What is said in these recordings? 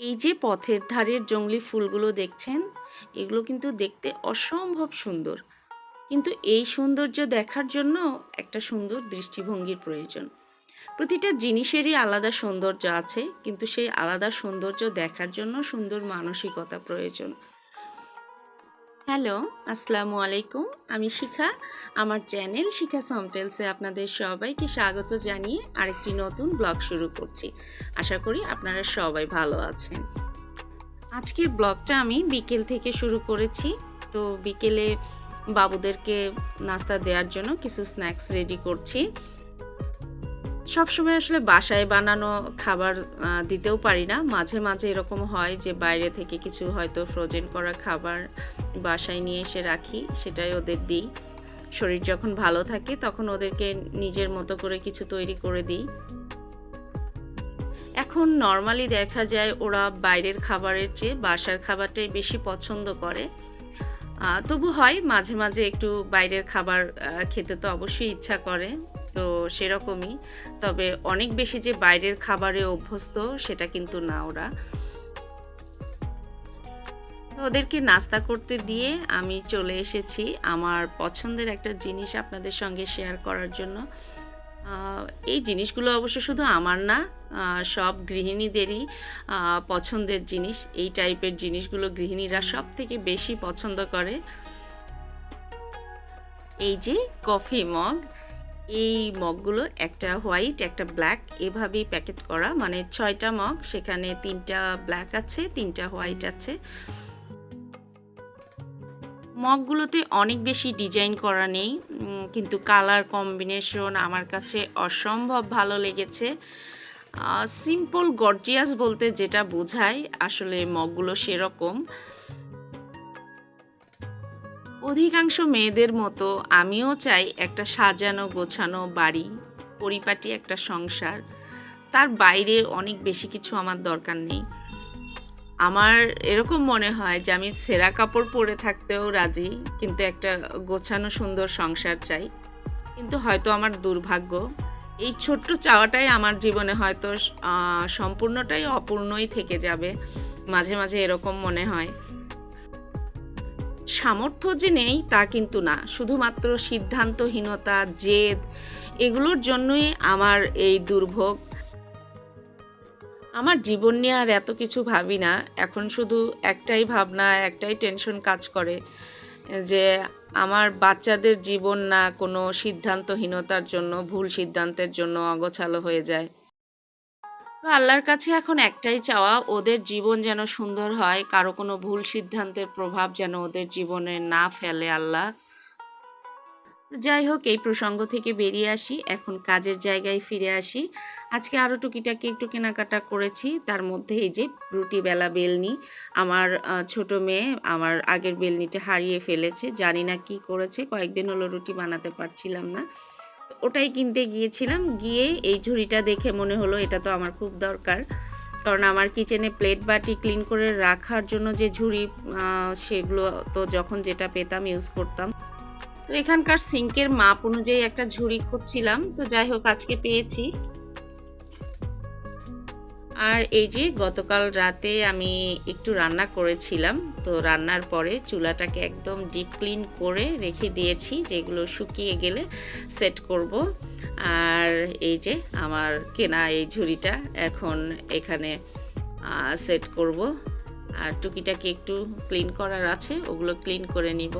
এই যে পথের ধারের জঙ্গলি ফুলগুলো দেখছেন, এগুলো কিন্তু দেখতে অসম্ভব সুন্দর। কিন্তু এই সৌন্দর্য দেখার জন্য একটা সুন্দর দৃষ্টিভঙ্গির প্রয়োজন। প্রতিটা জিনিসেরই আলাদা সৌন্দর্য আছে, কিন্তু সেই আলাদা সৌন্দর্য দেখার জন্য সুন্দর মানসিকতা প্রয়োজন। হ্যালো, আসসালামু আলাইকুম। আমি শিখা, আমার চ্যানেল শিখা সমটেলসে আপনাদের সবাইকে স্বাগত জানিয়ে আরেকটি নতুন ব্লগ শুরু করছি। আশা করি আপনারা সবাই ভালো আছেন। আজকের ব্লগটা আমি বিকেল থেকে শুরু করেছি। তো বিকেলে বাবুদেরকে নাস্তা দেওয়ার জন্য কিছু স্ন্যাক্স রেডি করছি। সবসময় আসলে বাসায় বানানো খাবার দিতেও পারি না। মাঝে মাঝে এরকম হয় যে বাইরে থেকে কিছু হয়তো ফ্রোজেন করা খাবার বাসায় নিয়ে এসে রাখি, সেটাই ওদের দিই। শরীর যখন ভালো থাকে তখন ওদেরকে নিজের মতো করে কিছু তৈরি করে দিই। এখন নর্মালি দেখা যায় ওরা বাইরের খাবারের চেয়ে বাসার খাবারটাই বেশি পছন্দ করে। তবু হয় মাঝে মাঝে একটু বাইরের খাবার খেতে তো অবশ্যই ইচ্ছা করে, তো সেরকমই। তবে অনেক বেশি যে বাইরের খাবারে অভ্যস্ত সেটা কিন্তু না ওরা। ওদেরকে নাস্তা করতে দিয়ে আমি চলে এসেছি আমার পছন্দের একটা জিনিস আপনাদের সঙ্গে শেয়ার করার জন্য। এই জিনিসগুলো অবশ্য শুধু আমার না সব গৃহিণীদেরই পছন্দের জিনিস। এই টাইপের জিনিসগুলো গৃহিণীরা সব থেকে বেশি পছন্দ করে। এই যে কফি মগ, এই মগগুলো একটা হোয়াইট, একটা ব্ল্যাক, এভাবেই প্যাকেট করা। মানে ছয়টা মগ, সেখানে তিনটা ব্ল্যাক আছে, তিনটা হোয়াইট আছে। মগগুলোতে অনেক বেশি ডিজাইন করা নেই কিন্তু কালার কম্বিনেশন আমার কাছে অসম্ভব ভালো লেগেছে। সিম্পল গর্জিয়াস বলতে যেটা বোঝায় আসলে মগগুলো সেরকম। অধিকাংশ মেয়েদের মতো আমিও চাই একটা সাজানো গোছানো বাড়ি, পরিপাটি একটা সংসার। তার বাইরে অনেক বেশি কিছু আমার দরকার নেই। আমার এরকম মনে হয় যে আমি সেরা কাপড় পরে থাকতেও রাজি, কিন্তু একটা গোছানো সুন্দর সংসার চাই। কিন্তু হয়তো আমার দুর্ভাগ্য। এই ছোট্ট চাওয়াটাই আমার জীবনে হয়তো সম্পূর্ণটাই অপূর্ণই থেকে যাবে, মাঝে মাঝে এরকম মনে হয়। সামর্থ্য যে নেই তা কিন্তু না। শুধুমাত্র সিদ্ধান্তহীনতা, জেদ, এগুলোর জন্যই আমার এই দুর্ভোগ। আমার জীবন নিয়ে আর এত কিছু ভাবি না। এখন শুধু একটাই ভাবনা, একটাই টেনশন কাজ করে যে আমার বাচ্চাদের জীবন না কোনো সিদ্ধান্তহীনতার জন্য, ভুল সিদ্ধান্তের জন্য অগোছালো হয়ে যায়। তো আল্লাহর কাছে এখন একটাই চাওয়া, ওদের জীবন যেন সুন্দর হয়, কারও কোনো ভুল সিদ্ধান্তের প্রভাব যেন ওদের জীবনে না ফেলে আল্লাহ। যাই হোক, এই প্রসঙ্গ থেকে বেরিয়ে আসি। এখন কাজের জায়গায় ফিরে আসি। আজকে আরও টুকিটাকি একটু কেনাকাটা করেছি। তার মধ্যে এই যে রুটি বেলা বেলনি। আমার ছোট মেয়ে আমার আগের বেলনিটা হারিয়ে ফেলেছে। জানি না কি করেছে। কয়েকদিন হলো রুটি বানাতে পারছিলাম না। ওটাই কিনতে গিয়েছিলাম। গিয়ে এই ঝুড়িটা দেখে মনে হলো এটা তো আমার খুব দরকার। কারণ আমার কিচেনে প্লেট বাটি ক্লিন করে রাখার জন্য যে ঝুড়ি সেগুলো তো যখন যেটা পেতাম ইউজ করতাম। তো এখানকার সিঙ্কের মাপ অনুযায়ী একটা ঝুড়ি খুঁজছিলাম, তো যাই হোক আজকে পেয়েছি। আর এই যে গতকাল রাতে আমি একটু রান্না করেছিলাম, তো রান্নার পরে চুলাটাকে একদম ডিপ ক্লিন করে রেখে দিয়েছি, যেগুলো শুকিয়ে গেলে সেট করব। আর এই যে আমার কেনা এই ঝুড়িটা এখন এখানে সেট করব। আর টুকিটাকে একটু ক্লিন করার আছে, ওগুলো ক্লিন করে নিব।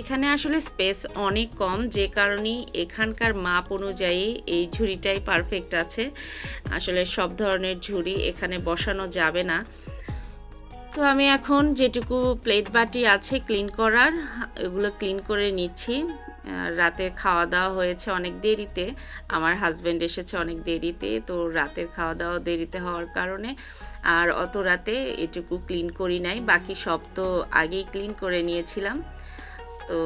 এখানে আসলে স্পেস অনেক কম, যে কারণেই এখানকার মাপ অনুযায়ী এই ঝুড়িটাই পারফেক্ট আছে। আসলে সব ধরনের ঝুড়ি এখানে বসানো যাবে না। তো আমি এখন যেটুকু প্লেট বাটি আছে ক্লিন করার, এগুলো ক্লিন করে নিচ্ছি। রাতে খাওয়া দাওয়া হয়েছে অনেক দেরিতে। আমার হাজব্যান্ড এসেছে অনেক দেরিতে, তো রাতের খাওয়া দাওয়া দেরিতে হওয়ার কারণে। আর অত রাতে এটুকু ক্লিন করি নাই, বাকি সব তো আগেই ক্লিন করে নিয়েছিলাম। তো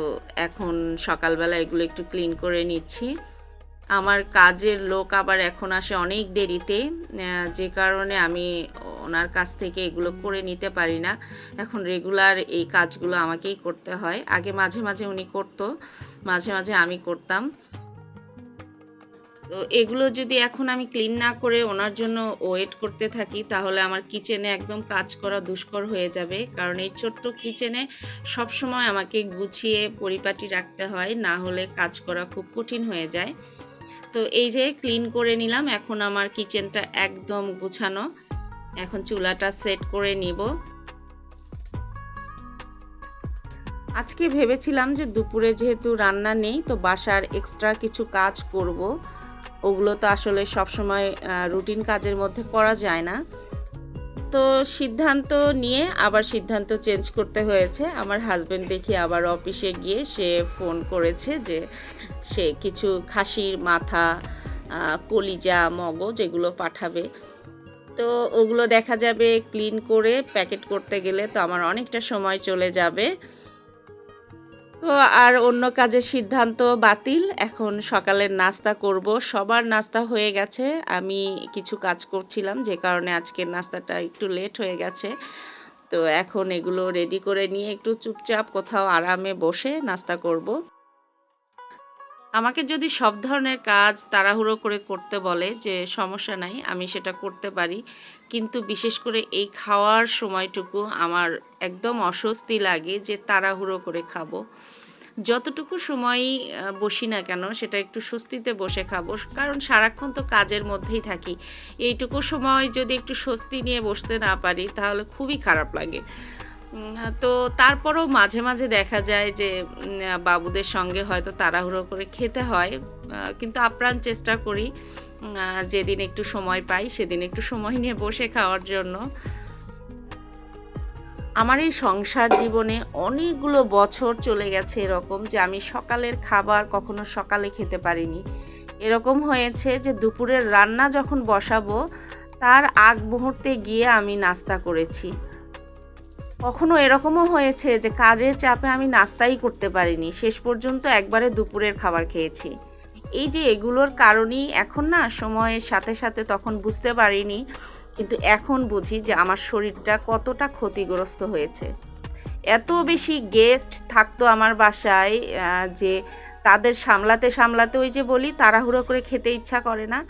এখন সকালবেলা এগুলো একটু ক্লিন করে নিচ্ছি। আমার কাজের লোক আবার এখন আসে অনেক দেরিতে যে কারণে আমি ওনার কাছ থেকে এগুলো করে নিতে পারি না। এখন রেগুলার এই কাজগুলো আমাকেই করতে হয়। আগে মাঝে মাঝে উনি করতো, মাঝে মাঝে আমি করতাম। তো এগুলো যদি এখন আমি ক্লিন না করে ওনার জন্য ওয়েট করতে থাকি, তাহলে আমার কিচেনে একদম কাজ করা দুষ্কর হয়ে যাবে। কারণ এই ছোট্ট কিচেনে সবসময় আমাকে গুছিয়ে পরিপাটি রাখতে হয়, না হলে কাজ করা খুব কঠিন হয়ে যায়। তো এই যে ক্লিন করে নিলাম, এখন আমার কিচেনটা একদম গুছানো। এখন চুলাটা সেট করে নিব। আজকে ভেবেছিলাম যে দুপুরে যেহেতু রান্না নেই, তো বাসার এক্সট্রা কিছু কাজ করব। ওগুলো তো আসলে সবসময় রুটিন কাজের মধ্যে করা যায় না। তো সিদ্ধান্ত নিয়ে আবার সিদ্ধান্ত চেঞ্জ করতে হয়েছে। আমার হাজব্যান্ড দেখি আবার অফিসে গিয়ে সে ফোন করেছে যে সে কিছু খাসির মাথা কলিজা, মগজ এগুলো পাঠাবে। তো ওগুলো দেখা যাবে ক্লিন করে প্যাকেট করতে গেলে তো আমার অনেকটা সময় চলে যাবে। তো আর অন্য কাজের সিদ্ধান্ত বাতিল। এখন সকালের নাস্তা করব। সবার নাস্তা হয়ে গেছে। আমি কিছু কাজ করছিলাম, যে কারণে আজকের নাস্তাটা একটু লেট হয়ে গেছে। তো এখন এগুলো রেডি করে নিয়ে একটু চুপচাপ কোথাও আরামে বসে নাস্তা করব। আমাকে যদি সব ধরনের কাজ তাড়াহুড়ো করে করতে বলে যে সমস্যা নাই, আমি সেটা করতে পারি। কিন্তু বিশেষ করে এই খাওয়ার সময়টুকু আমার একদম অস্বস্তি লাগে যে তাড়াহুড়ো করে খাব। যতটুকু সময়ই বসি না কেন, সেটা একটু স্বস্তিতে বসে খাব। কারণ সারাক্ষণ তো কাজের মধ্যেই থাকি। এইটুকু সময় যদি একটু স্বস্তি নিয়ে বসতে না পারি, তাহলে খুবই খারাপ লাগে। তো তারপরও মাঝে মাঝে দেখা যায় যে বাবুদের সঙ্গে হয়তো তাড়াহুড়ো করে খেতে হয়। কিন্তু আপ্রাণ চেষ্টা করি যেদিন একটু সময় পাই সেদিন একটু সময় নিয়ে বসে খাওয়ার জন্য। আমার এই সংসার জীবনে অনেকগুলো বছর চলে গেছে এরকম যে, আমি সকালের খাবার কখনো সকালে খেতে পারিনি। এরকম হয়েছে যে, দুপুরের রান্না যখন বসাবো, তার আগ মুহূর্তে গিয়ে আমি নাস্তা করেছি। কখনো এরকমও হয়েছে যে কাজের চাপে আমি নাস্তাই করতে পারিনি, শেষ পর্যন্ত একবারে দুপুরের খাবার খেয়েছি। এই যে এগুলোর কারণেই এখন না সময়ের সাথে সাথে তখন বুঝতে পারিনি, কিন্তু এখন বুঝি যে আমার শরীরটা কতটা ক্ষতিগ্রস্ত হয়েছে। এত বেশি গেস্ট থাকতো আমার বাসায় যে তাদের সামলাতে সামলাতে ওই যে বলি তাড়াহুড়ো করে খেতে ইচ্ছা করে না।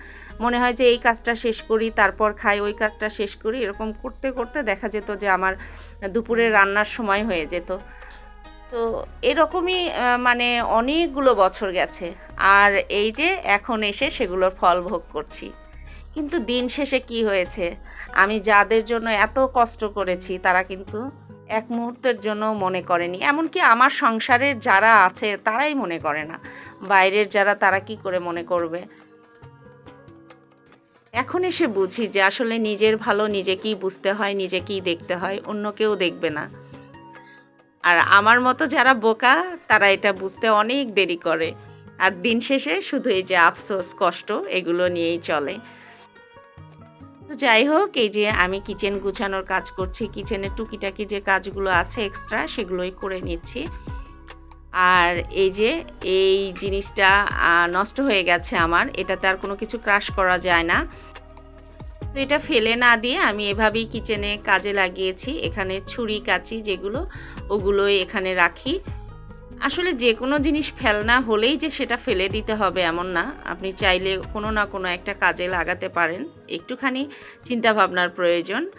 মনে হয় যে এই কাজটা শেষ করি, তারপর খাই, ওই কাজটা শেষ করি, এরকম করতে করতে দেখা যেত যে আমার দুপুরে রান্নার সময় হয়ে যেত। তো এরকমই মানে অনেকগুলো বছর গেছে। আর এই যে এখন এসে সেগুলোর ফল ভোগ করছি। কিন্তু দিন শেষে কি হয়েছে? আমি যাদের জন্য এত কষ্ট করেছি তারা কিন্তু এক মুহূর্তের জন্য মনে করেনি। এমনকি আমার সংসারের যারা আছে, তারাই মনে করে না। বাইরের যারা, তারা কি করে মনে করবে? এখন এসে বুঝি যে আসলে নিজের ভালো নিজেকেই বুঝতে হয়, নিজেকেই দেখতে হয়, অন্য কেউ দেখবে না। আর আমার মতো যারা বোকা, তারা এটা বুঝতে অনেক দেরি করে। আর দিন শেষে শুধু এই যে আফসোস, কষ্ট, এগুলো নিয়েই চলে। তো যাই হোক, এই যে আমি কিচেন গুছানোর কাজ করছি কিচেনের টুকিটাকি যে কাজগুলো আছে এক্সট্রা সেগুলোই করে নিচ্ছি। আর এই যে এই জিনিসটা নষ্ট হয়ে গেছে আমার, এটাতে আর কোনো কিছু ক্রাশ করা যায় না। তো এটা ফেলে না দিয়ে আমি এভাবেই কিচেনে কাজে লাগিয়েছি, এখানে ছুরি, কাচি যেগুলো, ওগুলোই এখানে রাখি। আসলে যে কোনো জিনিস ফেলনা হলেই যে সেটা ফেলে দিতে হবে এমন না। আপনি চাইলে কোনো না কোনো একটা কাজে লাগাতে পারেন। একটুখানি চিন্তা ভাবনার প্রয়োজন।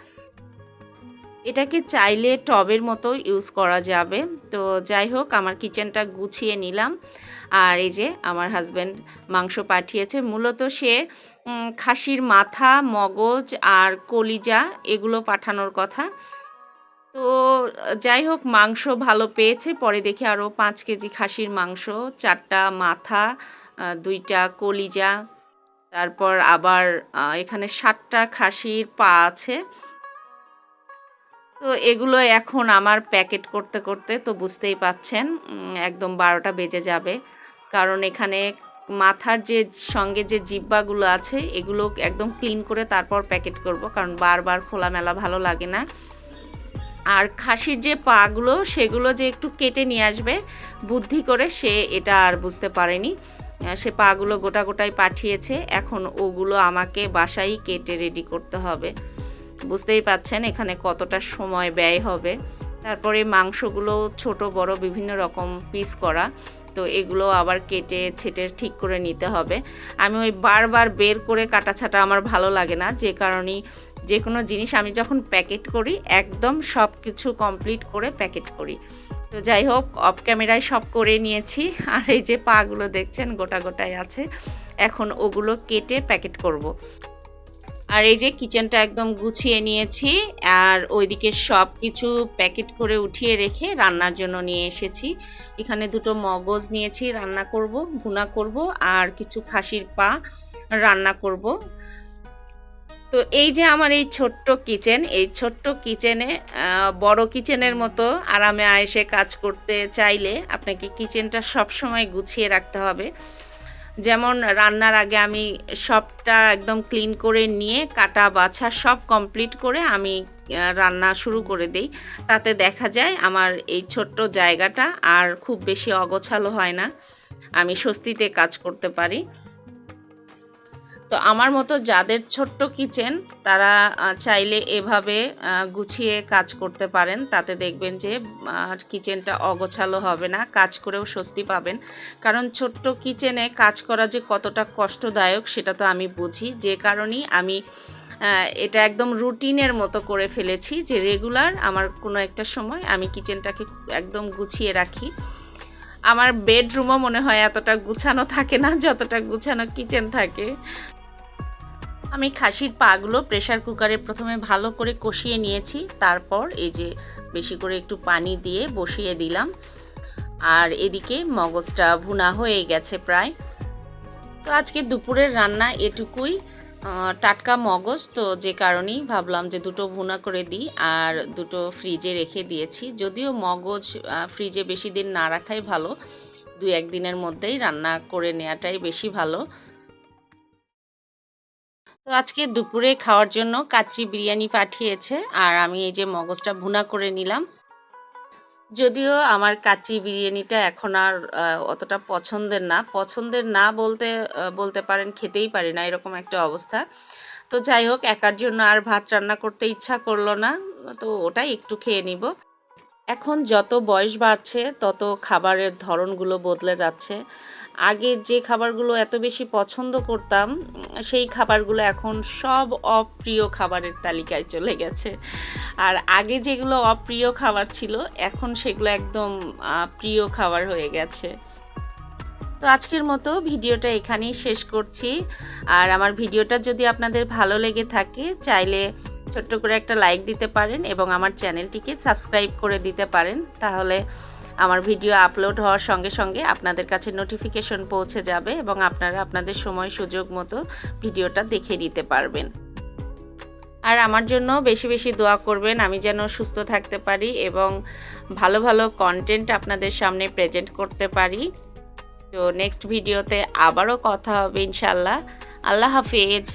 এটাকে চাইলে টবের মতো ইউজ করা যাবে। তো যাই হোক, আমার কিচেনটা গুছিয়ে নিলাম। আর এই যে আমার হাজব্যান্ড মাংস পাঠিয়েছে। মূলত সে খাসির মাথা, মগজ আর কলিজা এগুলো পাঠানোর কথা। তো, যাই হোক, মাংস ভালো পেয়েছে। পরে দেখি আরও পাঁচ কেজি খাসির মাংস, চারটা মাথা দুইটা কলিজা। তারপর আবার এখানে সাতটা খাসির পা আছে। তো, এগুলো এখন আমার প্যাকেট করতে করতে, তো বুঝতেই পাচ্ছেন একদম বারোটা বেজে যাবে। কারণ এখানে মাথার যে, সঙ্গে যে জিব্বাগুলো আছে, এগুলো একদম ক্লিন করে তারপর প্যাকেট করব। কারণ বারবার খোলামেলা ভালো লাগে না। আর খাসির যে পাগুলো, সেগুলো যে একটু কেটে নিয়ে আসবে, বুদ্ধি করে সে এটা আর বুঝতে পারেনি। সে পাগুলো গোটা গোটাই পাঠিয়েছে, এখন ওগুলো আমাকে বাসায় কেটে রেডি করতে হবে। বুঝতেই পাচ্ছেন এখানে কতটা সময় ব্যয় হবে। তারপরে মাংসগুলো ছোট, বড়, বিভিন্ন রকম পিস করা, তো এগুলো আবার কেটে, ছেটে ঠিক করে নিতে হবে। আমি ওই বারবার বের করে কাটা ছাটা আমার ভালো লাগে না, যে কারণেই যে কোনো জিনিস আমি যখন প্যাকেট করি, একদম সব কিছু কমপ্লিট করে প্যাকেট করি। তো যাই হোক অফ ক্যামেরায় সব করে নিয়েছি। আর এই যে পাগুলো দেখছেন, গোটা গোটায় আছে। এখন ওগুলো কেটে প্যাকেট করব। আর এই যে কিচেনটা একদম গুছিয়ে নিয়েছি। আর ওইদিকে সব কিছু প্যাকেট করে উঠিয়ে রেখে রান্নার জন্য নিয়ে এসেছি। এখানে দুটো মগজ নিয়েছি, রান্না করব, ভুনা করব। আর কিছু খাসির পা রান্না করব। তো এই যে আমার এই ছোট্ট কিচেন, এই ছোট্ট কিচেনে বড় কিচেনের মতো আরামে আয়েসে কাজ করতে চাইলে আপনাকে কিচেনটা সবসময় গুছিয়ে রাখতে হবে। যেমন রান্নার আগে আমি সবটা একদম ক্লিন করে নিয়ে, কাটা, বাছা সব কমপ্লিট করে আমি রান্না শুরু করে দেই। তাতে দেখা যায় আমার এই ছোট্ট জায়গাটা আর খুব বেশি অগোছালো হয় না। আমি স্বস্তিতে কাজ করতে পারি। তো আমার মতো যাদের ছোট্ট কিচেন, তারা চাইলে এভাবে গুছিয়ে কাজ করতে পারেন। তাতে দেখবেন যে কিচেনটা অগোছালো হবে না, কাজ করেও স্বস্তি পাবেন। কারণ ছোট্ট কিচেনে কাজ করা যে কতটা কষ্টদায়ক, সেটা তো আমি বুঝি। যে কারণেই আমি এটা একদম রুটিনের মতো করে ফেলেছি যে রেগুলার আমার কোনো একটা সময় আমি কিচেনটাকে একদম গুছিয়ে রাখি। আমার বেডরুমও মনে হয় এতটা গুছানো থাকে না, যতটা গুছানো কিচেন থাকে। আমি খাসির পাগুলো প্রেশার কুকারে প্রথমে ভালো করে কষিয়ে নিয়েছি, তারপর এই যে বেশি করে একটু পানি দিয়ে বসিয়ে দিলাম। আর এদিকে মগজটা ভুনা হয়ে গেছে প্রায়। তো আজকে দুপুরের রান্না এটুকুই। টাটকা মগজ, তো যে কারণেই ভাবলাম যে দুটো ভুনা করে দিই আর দুটো ফ্রিজে রেখে দিয়েছি। যদিও মগজ ফ্রিজে বেশি দিন না রাখাই ভালো। দু একদিনের মধ্যেই রান্না করে নেওয়াটাই বেশি ভালো। তো আজকে দুপুরে খাওয়ার জন্য কাচ্চি বিরিয়ানি পাঠিয়েছে আর আমি এই যে মগজটা ভুনা করে নিলাম। যদিও আমার কাচ্চি বিরিয়ানিটা এখন আর অতটা পছন্দের না। পছন্দের না বলতে বলতে পারেন খেতেই পারি না, এরকম একটা অবস্থা। তো যাই হোক, একার জন্য আর ভাত রান্না করতে ইচ্ছা করল না, তো ওটাই একটু খেয়ে নিব। এখন যত বয়স বাড়ছে, তত খাবারের ধরনগুলো বদলে যাচ্ছে। আগে যে খাবারগুলো এত বেশি পছন্দ করতাম, সেই খাবারগুলো এখন সব অপ্রিয় খাবারের তালিকায় চলে গেছে। আর আগে যেগুলো অপ্রিয় খাবার ছিল, এখন সেগুলো একদম প্রিয় খাবার হয়ে গেছে। তো আজকের মতো ভিডিওটা এখানেই শেষ করছি। আর আমার ভিডিওটা যদি আপনাদের ভালো লেগে থাকে, চাইলে ছোট্ট করে একটা লাইক দিতে পারেন এবং আমার চ্যানেলটিকে সাবস্ক্রাইব করে দিতে পারেন। তাহলে আমার ভিডিও আপলোড হওয়ার সঙ্গে সঙ্গে আপনাদের কাছে নোটিফিকেশন পৌঁছে যাবে এবং আপনারা আপনাদের সময় সুযোগ মতো ভিডিওটা দেখে নিতে পারবেন। আর আমার জন্য বেশি বেশি দোয়া করবেন, আমি যেন সুস্থ থাকতে পারি এবং ভালো ভালো কন্টেন্ট আপনাদের সামনে প্রেজেন্ট করতে পারি। তো নেক্সট ভিডিওতে আবারও কথা হবে ইনশাল্লাহ আল্লাহ হাফিজ।